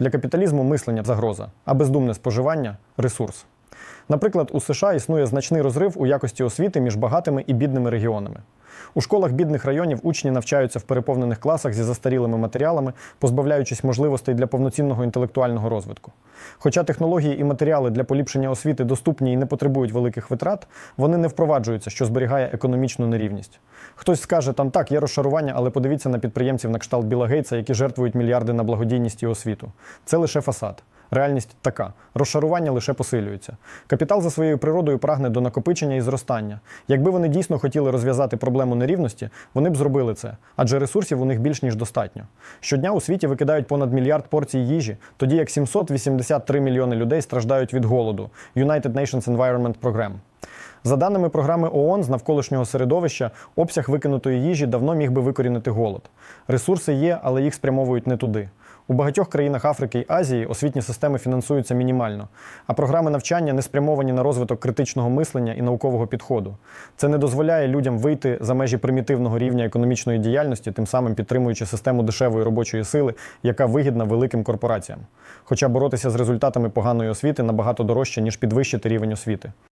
Для капіталізму мислення загроза, а бездумне споживання ресурс. Наприклад, у США існує значний розрив у якості освіти між багатими і бідними регіонами. У школах бідних районів учні навчаються в переповнених класах зі застарілими матеріалами, позбавляючись можливостей для повноцінного інтелектуального розвитку. Хоча технології і матеріали для поліпшення освіти доступні і не потребують великих витрат, вони не впроваджуються, що зберігає економічну нерівність. Хтось скаже, там так, є розшарування, але подивіться на підприємців на кшталт Біла Гейтса, які жертвують мільярди на благодійність і освіту. Це лише фасад. Реальність така: розшарування лише посилюється. Капітал за своєю природою прагне до накопичення і зростання. Якби вони дійсно хотіли розв'язати проблему нерівності, вони б зробили це, адже ресурсів у них більш ніж достатньо. Щодня у світі викидають понад мільярд порцій їжі, тоді як 783 мільйони людей страждають від голоду. United Nations Environment Program. За даними програми ООН з навколишнього середовища, обсяг викинутої їжі давно міг би викорінити голод. Ресурси є, але їх спрямовують не туди. У багатьох країнах Африки й Азії освітні системи фінансуються мінімально, а програми навчання не спрямовані на розвиток критичного мислення і наукового підходу. Це не дозволяє людям вийти за межі примітивного рівня економічної діяльності, тим самим підтримуючи систему дешевої робочої сили, яка вигідна великим корпораціям. Хоча боротися з результатами поганої освіти набагато дорожче, ніж підвищити рівень освіти.